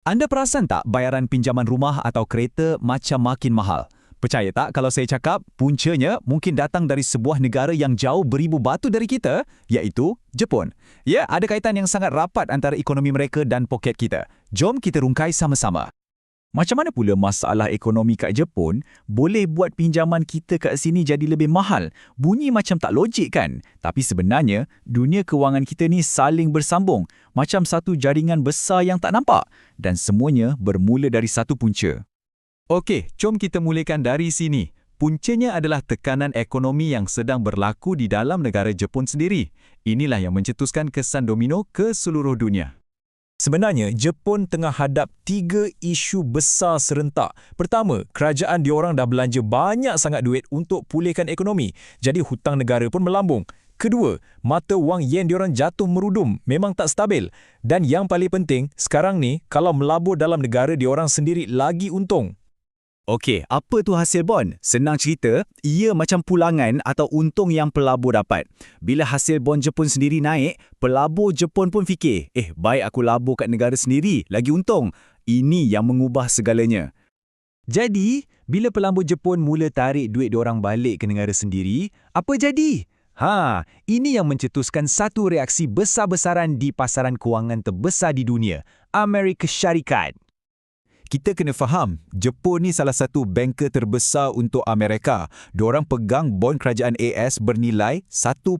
Anda perasan tak bayaran pinjaman rumah atau kereta macam makin mahal? Percaya tak kalau saya cakap puncanya mungkin datang dari sebuah negara yang jauh beribu batu dari kita, iaitu Jepun. Ya, ada kaitan yang sangat rapat antara ekonomi mereka dan poket kita. Jom kita rungkai sama-sama. Macam mana pula masalah ekonomi kat Jepun boleh buat pinjaman kita kat sini jadi lebih mahal? Bunyi macam tak logik kan? Tapi sebenarnya, dunia kewangan kita ni saling bersambung, macam satu jaringan besar yang tak nampak. Dan semuanya bermula dari satu punca. Okey, jom kita mulakan dari sini. Puncanya adalah tekanan ekonomi yang sedang berlaku di dalam negara Jepun sendiri. Inilah yang mencetuskan kesan domino ke seluruh dunia. Sebenarnya, Jepun tengah hadap tiga isu besar serentak. Pertama, kerajaan diorang dah belanja banyak sangat duit untuk pulihkan ekonomi. Jadi hutang negara pun melambung. Kedua, mata wang yen diorang jatuh merudum, memang tak stabil. Dan yang paling penting, sekarang ni, kalau melabur dalam negara diorang sendiri lagi untung. Okey, apa tu hasil bond? Senang cerita, ia macam pulangan atau untung yang pelabur dapat. Bila hasil bond Jepun sendiri naik, pelabur Jepun pun fikir, eh baik aku labur kat negara sendiri, lagi untung. Ini yang mengubah segalanya. Jadi, bila pelabur Jepun mula tarik duit diorang balik ke negara sendiri, apa jadi? Ha, ini yang mencetuskan satu reaksi besar-besaran di pasaran kewangan terbesar di dunia, Amerika Syarikat kita kena faham, Jepun ni salah satu banker terbesar untuk Amerika. Diorang pegang bond kerajaan AS bernilai 1.2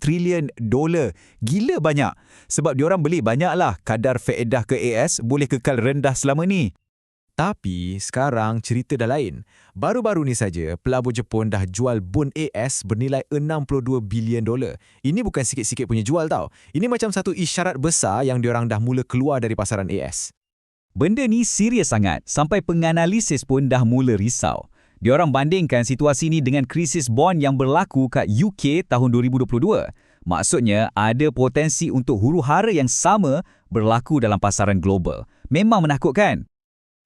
trilion dolar. Gila banyak. Sebab diorang beli banyaklah kadar faedah ke AS boleh kekal rendah selama ni. Tapi sekarang cerita dah lain. Baru-baru ni saja, pelabur Jepun dah jual bond AS bernilai 62 bilion dolar. Ini bukan sikit-sikit punya jual tau. Ini macam satu isyarat besar yang diorang dah mula keluar dari pasaran AS. Benda ni serius sangat sampai penganalisis pun dah mula risau. Diorang bandingkan situasi ni dengan krisis bond yang berlaku kat UK tahun 2022. Maksudnya ada potensi untuk huru-hara yang sama berlaku dalam pasaran global. Memang menakutkan.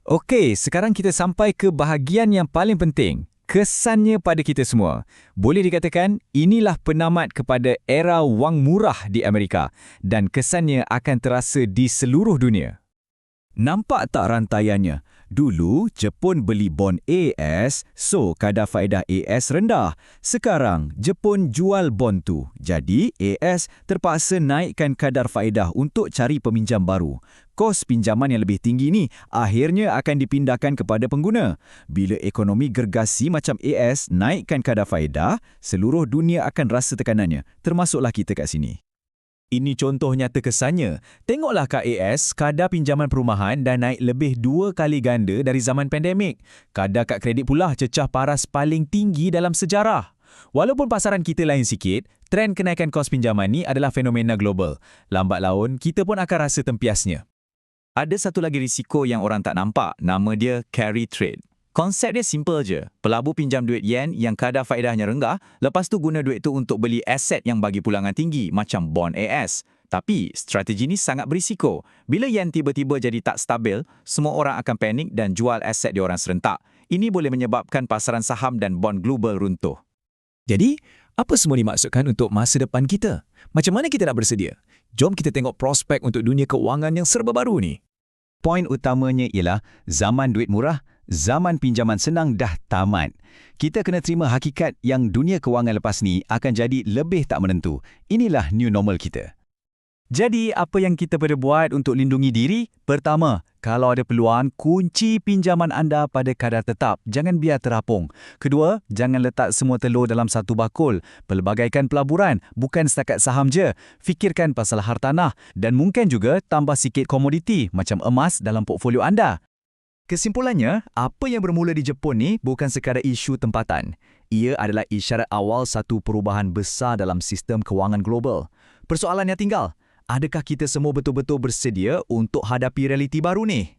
Okey, sekarang kita sampai ke bahagian yang paling penting. Kesannya pada kita semua. Boleh dikatakan inilah penamat kepada era wang murah di Amerika dan kesannya akan terasa di seluruh dunia. Nampak tak rantaiannya? Dulu, Jepun beli bond AS, so kadar faedah AS rendah. Sekarang, Jepun jual bond tu. Jadi, AS terpaksa naikkan kadar faedah untuk cari peminjam baru. Kos pinjaman yang lebih tinggi ni akhirnya akan dipindahkan kepada pengguna. Bila ekonomi gergasi macam AS naikkan kadar faedah, seluruh dunia akan rasa tekanannya, termasuklah kita kat sini. Ini contoh nyata kesannya. Tengoklah KAS, kadar pinjaman perumahan dah naik lebih dua kali ganda dari zaman pandemik. Kadar kad kredit pula cecah paras paling tinggi dalam sejarah. Walaupun pasaran kita lain sikit, trend kenaikan kos pinjaman ni adalah fenomena global. Lambat laun, kita pun akan rasa tempiasnya. Ada satu lagi risiko yang orang tak nampak, nama dia carry trade. Konsep dia simple je. Pelabur pinjam duit yen yang kadar faedahnya rendah, lepas tu guna duit tu untuk beli aset yang bagi pulangan tinggi macam bond AS. Tapi strategi ni sangat berisiko. Bila yen tiba-tiba jadi tak stabil, semua orang akan panik dan jual aset diorang serentak. Ini boleh menyebabkan pasaran saham dan bond global runtuh. Jadi, apa semua dimaksudkan untuk masa depan kita? Macam mana kita nak bersedia? Jom kita tengok prospek untuk dunia keuangan yang serba baru ni. Poin utamanya ialah zaman duit murah zaman pinjaman senang dah tamat. Kita kena terima hakikat yang dunia kewangan lepas ni akan jadi lebih tak menentu. Inilah new normal kita. Jadi, apa yang kita perlu buat untuk lindungi diri? Pertama, kalau ada peluang, kunci pinjaman anda pada kadar tetap. Jangan biar terapung. Kedua, jangan letak semua telur dalam satu bakul. Pelbagaikan pelaburan, bukan setakat saham je. Fikirkan pasal hartanah dan mungkin juga tambah sikit komoditi macam emas dalam portfolio anda. Kesimpulannya, apa yang bermula di Jepun ni bukan sekadar isu tempatan. Ia adalah isyarat awal satu perubahan besar dalam sistem kewangan global. Persoalannya tinggal, adakah kita semua betul-betul bersedia untuk hadapi realiti baru ni?